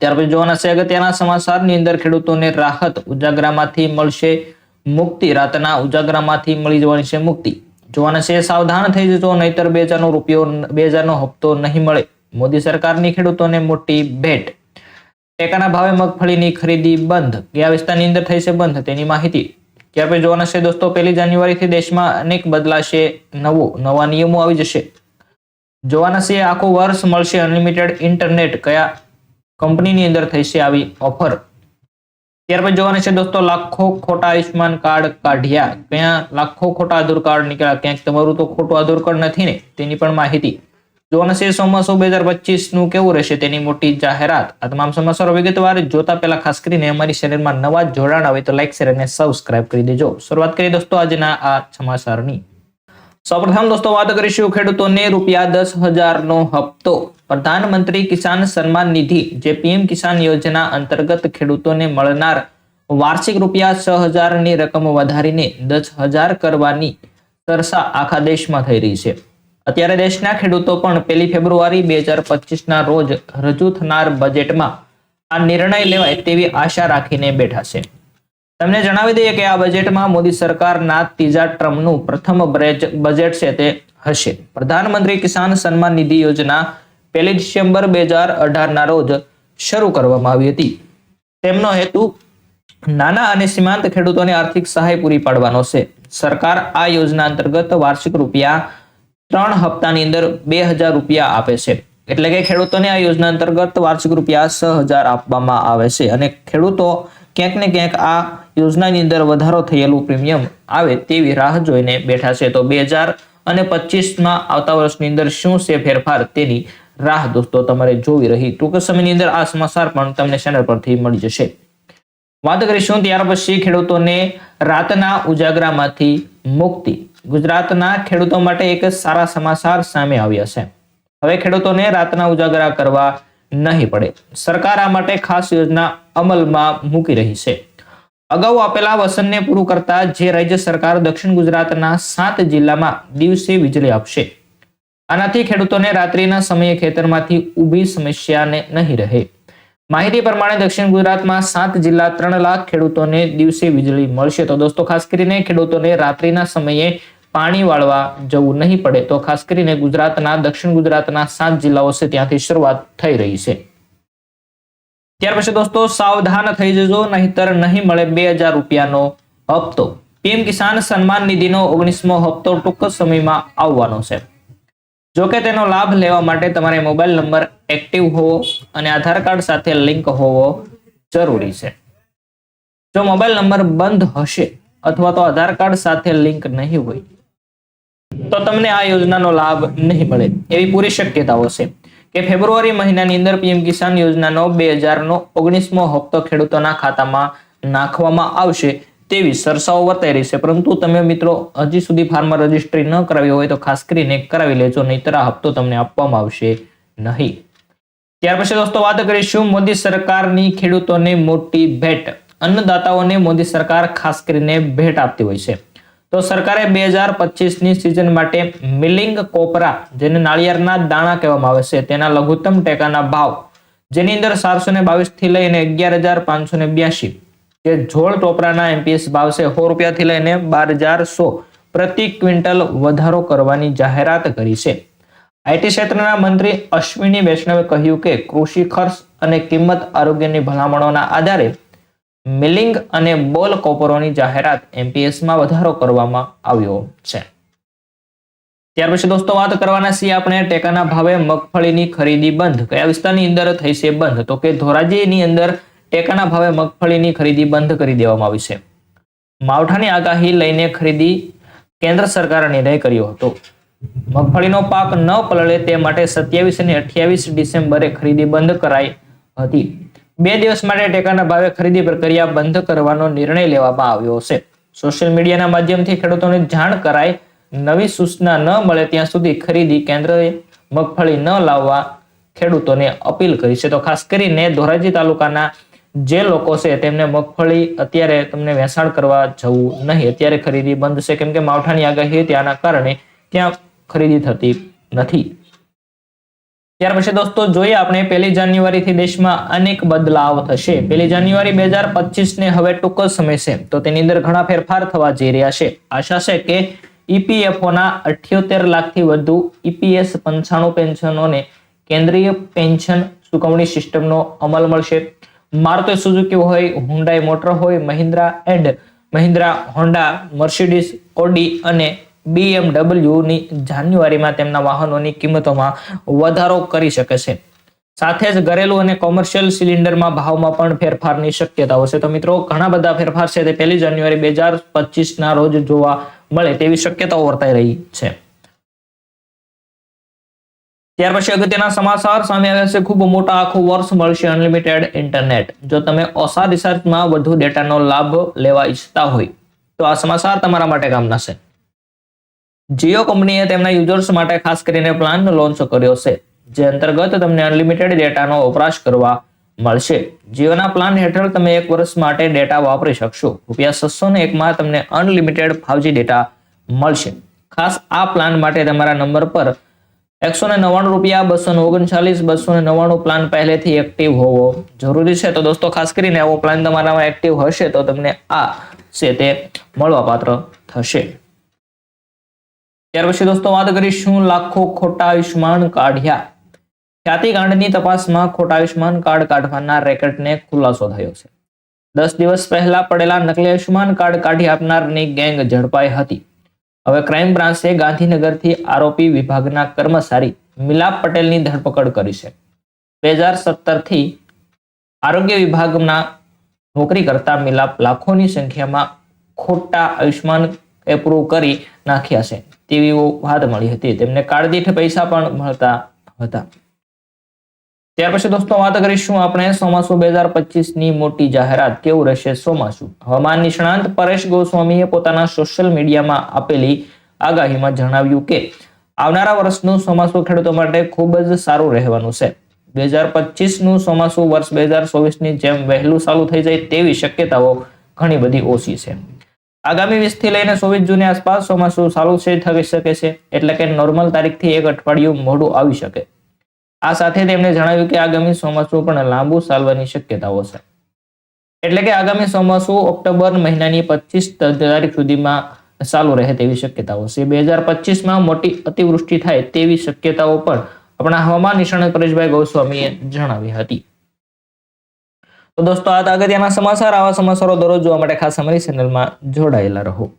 ત્યાર પછી જોવાના છે અગત્યના સમાચારની અંદર ખેડૂતોને રાહત ઉજાગરામાંથી મળશે મુક્તિ, રાતના ઉજાગરામાંથી મળી જવાની છે મુક્તિ. જોવાના છે સાવધાન થઈ જજો, નહીતર બે હજારનો રૂપિયો, બે હજારનો હપ્તો નહીં મળે. મોદી સરકારની ખેડૂતોને મોટી ભેટ. ટેકાના ભાવે મગફળીની ખરીદી બંધ. કયા વિસ્તારની અંદર થઈ છે બંધ? તેની માહિતી. ત્યાર પછી જોવાના છે દોસ્તો, પહેલી જાન્યુઆરીથી દેશમાં અનેક બદલાશે નવો, નવા નિયમો આવી જશે. જોવાના છે આખું વર્ષ મળશે અનલિમિટેડ ઇન્ટરનેટ. કયા કંપનીની અંદર થશે આવી ઓફર. ત્યાર પછી જોવાના છે દોસ્તો, લાખો ખોટા આયુષ્માન કાર્ડ કાઢ્યા. ક્યાં લાખો ખોટા આધાર કાર્ડ નીકળ્યા? ક્યાંક તમારું તો ખોટું આધાર કાર્ડ નથી ને? તેની પણ માહિતી. જોવાના છે ચોમાસું બે હજાર પચીસનું કેવું રહેશે તેની મોટી જાહેરાત? આ તમામ સમાચારો વિગતવાર જોતા પહેલા ખાસ કરીને અમારી ચેનલમાં નવા જોડાણ આવે તો લાઈક શેર અને સબસ્ક્રાઇબ કરી દેજો. શરૂઆત કરીએ દોસ્તો આજના આ સમાચારની. સૌપ્રથમ દોસ્તો વાત કરીશું ખેડૂતોને રૂપિયા દસ હજારનો હપ્તો. પ્રધાનમંત્રી કિસાન સન્માન નિધિ, જે પીએમ કિસાન યોજના અંતર્ગત ખેડૂતોને મળનાર વાર્ષિક રૂપિયા છ હજારની રકમ વધારીને દસ હજાર કરવાની સરસા આખા દેશમાં થઈ રહી છે. અત્યારે દેશના ખેડૂતો પણ પહેલી ફેબ્રુઆરી બે હજાર પચીસના રોજ રજૂ થનાર બજેટમાં આ નિર્ણય લેવાય તેવી આશા રાખીને બેઠા છે. તમને જણાવી દઈએ કે આ બજેટમાં મોદી સરકારના ત્રીજા ટ્રમનું પ્રથમ બજેટ છે તે હશે. પ્રધાનમંત્રી કિસાન સન્માન નિધિ યોજના પહેલી ડિસેમ્બર બે હજાર અઢારના રોજ શરૂ કરવામાં આવી હતી. તેમનો હેતુ નાના અને સીમાંત ખેડૂતોને આર્થિક સહાય પૂરી પાડવાનો છે. સરકાર આ યોજના અંતર્ગત વાર્ષિક રૂપિયા ત્રણ હપ્તાની અંદર બે હજાર રૂપિયા આપે છે. એટલે કે ખેડૂતોને આ યોજના અંતર્ગત વાર્ષિક રૂપિયા છ હજાર આપવામાં આવે છે અને ખેડૂતો ક્યાંક ને ક્યાંક આ યોજનાની અંદર વધારો થયેલું પ્રીમિયમ આવે તેવી રાહ જોઈને બેઠા છે. તો બે હજાર અને પચીસમાં આવતા વર્ષની અંદર શું છે ફેરફાર તેની રાહ દોસ્તો તમારે જોવી રહી. ટૂંક સમયની અંદર આ સમાચાર પણ તમને ચેનલ પરથી મળી જશે. વાત કરીશું ત્યાર પછી ખેડૂતોને રાતના ઉજાગરામાંથી મુક્તિ. ગુજરાતના ખેડૂતો માટે એક સારા સમાચાર સામે આવ્યા છે. હવે ખેડૂતોને રાતના ઉજાગરા કરવા નહીં પડે. સરકાર આ માટે ખાસ યોજના અમલમાં મૂકી રહી છે. અગાઉ આપેલા વસનને પૂરું કરતા જે રાજ્ય સરકાર દક્ષિણ ગુજરાતના સાત જિલ્લામાં દિવસે વીજળી આપશે. આનાથી ખેડૂતોને રાત્રિના સમયે ખેતરમાંથી ઊભી સમસ્યાને નહીં રહે. માહિતી પ્રમાણે દક્ષિણ ગુજરાતમાં સાત જિલ્લા ત્રણ લાખ ખેડૂતોને દિવસે વીજળી મળશે. તો દોસ્તો, ખાસ કરીને ખેડૂતોને રાત્રિના સમયે પાણી વાળવા જવું નહીં પડે. તો ખાસ કરીને ગુજરાતના, દક્ષિણ ગુજરાતના સાત જિલ્લાઓ છે ત્યાંથી શરૂઆત થઈ રહી છે. ત્યાર પછી દોસ્તો, સાવધાન થઈ જજો, નહીતર નહીં મળે બે હજાર રૂપિયાનો હપ્તો. પીએમ કિસાન સન્માન નિધિનો ઓગણીસમો હપ્તો ટૂંક સમયમાં આવવાનો છે. જો કે તેનો લાભ લેવા માટે તમારે મોબાઈલ નંબર એક્ટિવ હોવો અને આધાર કાર્ડ સાથે લિંક હોવો જરૂરી છે. જો મોબાઈલ નંબર બંધ હશે અથવા તો આધાર કાર્ડ સાથે લિંક નહીં હોય, તો તમને આ યોજનાનો લાભ નહીં મળે. એવી પૂરી શક્યતાઓ છે કે ફેબ્રુઆરી મહિનાની અંદર પીએમ કિસાન યોજનાનો બે હજારનો ઓગણીસમો હપ્તો ખેડૂતોના ખાતામાં નાખવામાં આવશે. તેવી સરસાઓ વર્તાઈ રહી છે. પરંતુ તમે મિત્રો, હજી સુધી ફાર્મા રજિસ્ટ્રી ન કરાવી હોય તો ખાસ કરીને કરાવી લેજો, નહીતર આ હપ્તો તમને આપવામાં આવશે નહીં. ત્યાર પછી દોસ્તો વાત કરીશું મોદી સરકારની ખેડૂતોને મોટી ભેટ. અન્નદાતાઓને મોદી સરકાર ખાસ કરીને ભેટ આપતી હોય છે. તો સરકારે બે હજાર પચીસની સિઝન માટે મિલિંગ કોપરા, જેને નાળિયેરના દાણા કહેવામાં આવે છે, તેના લઘુત્તમ ટેકાના ભાવ, જેની અંદર ચારસો ને બાવીસથી લઈને અગિયાર હજાર પાંચસો ને બ્યાસી કે જોળ ટોપરાના એમપીએસ ભાવ સો રૂપિયાથી લઈને બાર હજાર સો પ્રતિ ક્વિન્ટલ વધારો કરવાની જાહેરાત કરી છે. આઈટી ક્ષેત્રના મંત્રી અશ્વિની વૈષ્ણવે કહ્યું કે કૃષિ ખર્ચ અને કિંમત આરોગ્યની ભલામણોના આધારે મિલિંગ અને બોલ કોપરોની જાહેરાત એમપીએસમાં વધારો કરવામાં આવ્યો છે. ત્યાર પછી દોસ્તો વાત કરવાના છીએ આપણે ટેકાના ભાવે મગફળીની ખરીદી બંધ. કયા વિસ્તારની અંદર થઈ છે બંધ? તો કે ધોરાજીની અંદર ટેકાના ભાવે મગફળીની ખરીદી બંધ કરી દેવામાં આવી છે. માવઠાની આગાહી લઈને ખરીદી કેન્દ્ર સરકારે નિર્ણય કર્યો હતો. મગફળીનો પાક ન પલળે તે માટે સત્યાવીસ અને અઠ્યાવીસ ડિસેમ્બરે ખરીદી બંધ કરાઈ હતી. બે દિવસ માટે ટેકાના ભાવે ખરીદી પ્રક્રિયા બંધ કરવાનો નિર્ણય લેવામાં આવ્યો છે. સોશિયલ મીડિયાના માધ્યમથી ખેડૂતોને જાણ કરાય નવી સૂચના ન મળે ત્યાં સુધી ખરીદી કેન્દ્રએ મગફળી ન લાવવા ખેડૂતોને અપીલ કરી છે. તો ખાસ કરીને ધોરાજી તાલુકાના જે લોકો છે તેમને મગફળી અત્યારે તમને વેચાણ કરવા જવું નહીં. અત્યારે ખરીદી બંધ છે. કેમ કે માવઠાની આગાહી ત્યાંના કારણે ત્યાં ખરીદી થતી નથી. ત્યાર પછી દોસ્તો, જોઈએ આપણે પહેલી જાન્યુઆરીથી દેશમાં અનેક બદલાવ થશે. પહેલી જાન્યુઆરી બે હજાર પચીસ ને હવે ટૂંક જ સમય છે. તો તેની અંદર ઘણા ફેરફાર થવા જઈ રહ્યા છે. આશા છે કે ઈપીએફઓ ના અઠ્યોતેર લાખથી વધુ ઈપીએસ પંચાણું પેન્શનોને કેન્દ્રીય પેન્શન ચુકવણી સિસ્ટમનો અમલ મળશે. મારુતિ સુઝુકી હોય હુન્ડાઈ મોટર હોય, Mahindra and Mahindra, Honda, Mercedes, Audi અને BMW ની જાન્યુઆરીમાં તેમના વાહનોની કિંમતોમાં વધારો કરી શકે છે. સાથે જ ઘરેલું અને કોમર્શિયલ સિલિન્ડરમાં ભાવમાં પણ ફેરફારની શક્યતાઓ છે. તો મિત્રો, ઘણા બધા ફેરફાર છે તે પહેલી જાન્યુઆરી બે હજાર રોજ જોવા મળે તેવી શક્યતાઓ વર્તાઈ રહી છે. ત્યાર પછી અગત્યના સમાચાર, સામે આવ્યા છે ખૂબ મોટા આખું વર્ષ મળશે અનલિમિટેડ ઇન્ટરનેટ જો તમે ઓસા રિસર્ચમાં વધુ ડેટાનો લાભ લેવા ઈચ્છતા હોય, તો આ સમાચાર તમારા માટે કામના છે. જીઓ કંપનીએ તેમના યુઝર્સ માટે ખાસ કરીને પ્લાન લોન્ચ કર્યો છે, જે અંતર્ગત તમને અનલિમિટેડ ડેટાનો વપરાશ કરવા મળશે. જીઓના પ્લાન હેઠળ તમે એક વર્ષ માટે ડેટા વાપરી શકશો. રૂપિયા છસો ને એકમાં તમને અનલિમિટેડ ફાવજી ડેટા મળશે. ખાસ આ પ્લાન માટે તમારા નંબર પર એકસો ને નવ્વાણું રૂપિયા, બસો ને ઓગણચાલીસ, બસો ને નવ્વાણું પ્લાન પહેલેથી એક્ટિવ હોવો જરૂરી છે. તો દોસ્તો, ખાસ કરીને આવો પ્લાન તમારામાં એક્ટિવ હશે તો તમને આ છે તે મળવાપાત્ર થશે. ત્યાર પછી દોસ્તો, વાત કરીશું લાખો ખોટા આયુષ્માન કાઢ્યા. ખ્યાતિકાંડની તપાસમાં ખોટા આયુષ્માન કાર્ડ કાઢવાના રેકેટને ખુલાસો થયો છે. દસ દિવસ પહેલા પડેલા નકલી આયુષ્માન કાર્ડ કાઢી આપનારની ગેંગ ઝડપાઈ હતી. હવે ક્રાઇમ બ્રાન્ચે ગાંધીનગરથી આરોપી વિભાગના કર્મચારી મિલાપ પટેલની ધરપકડ કરી છે. બે હજાર સત્તરથી આરોગ્ય વિભાગના નોકરી કરતા મિલાપ લાખોની સંખ્યામાં ખોટા આયુષ્માન એપ્રુવ કરી નાખ્યા છે. તેવી વાત મળી હતી. તેમને કાળદીઠ પૈસા પણ મળતા હતા. ત્યાર પછી દોસ્તો વાત કરીશું આપણે ચોમાસુ બે હજારની મોટી જાહેરાત. કેવું રહેશે ચોમાસું? હવામાન નિષ્ણાંત પરેશ ગોસ્વામીએ પોતાના સોશિયલ મીડિયામાં આપેલી આગાહીમાં જણાવ્યું કે, આવનારા વર્ષનું ચોમાસું ખેડૂતો માટે ખૂબ જ સારું રહેવાનું છે. બે હજાર પચીસનું ચોમાસું વર્ષ બે હજાર ચોવીસની જેમ વહેલું ચાલુ થઈ જાય તેવી શક્યતાઓ ઘણી બધી ઓછી છે. આગામી વીસથી લઈને ચોવીસ જૂની આસપાસ ચોમાસું ચાલુ છે થઈ શકે છે, એટલે કે નોર્મલ તારીખથી એક અઠવાડિયું મોડું આવી શકે. આ સાથે તેમણે જણાવ્યું કે આગામી ચોમાસું પણ લાંબુ ચાલવાની શક્યતાઓ છે. એટલે કે આગામી ચોમાસું ઓક્ટોબર મહિનાની પચીસ તારીખ સુધીમાં ચાલુ રહે તેવી શક્યતાઓ છે. બે હજાર પચીસમાં મોટી અતિવૃષ્ટિ થાય તેવી શક્યતાઓ પણ આપણા હવામાન નિષ્ણાત પરેશભાઈ ગોસ્વામીએ જણાવી હતી. તો દોસ્તો, આ અગત્યના સમાચાર. આવા સમાચારો દરરોજ જોવા માટે ખાસ અમારી ચેનલમાં જોડાયેલા રહો.